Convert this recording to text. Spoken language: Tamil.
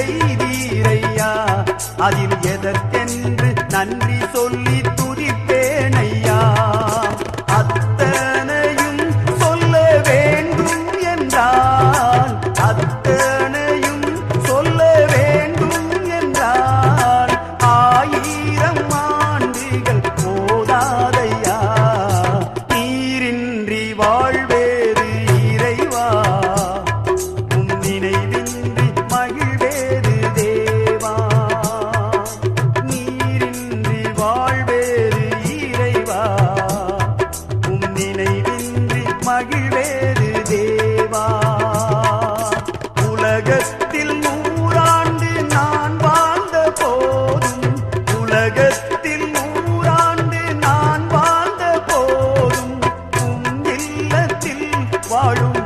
செய்தீரையா? அதில் எதற்கென்று நன்றி சொல்லி துதிப்பேனையா? அத்தனையும் சொல்ல வேண்டும் என்றார் வேறு தேவா. உலகத்தில் நூறாண்டு நான் வாழ்ந்த போதும் உலகத்தில் நூறாண்டு நான் வாழ்ந்த போதும் உன் வாழும்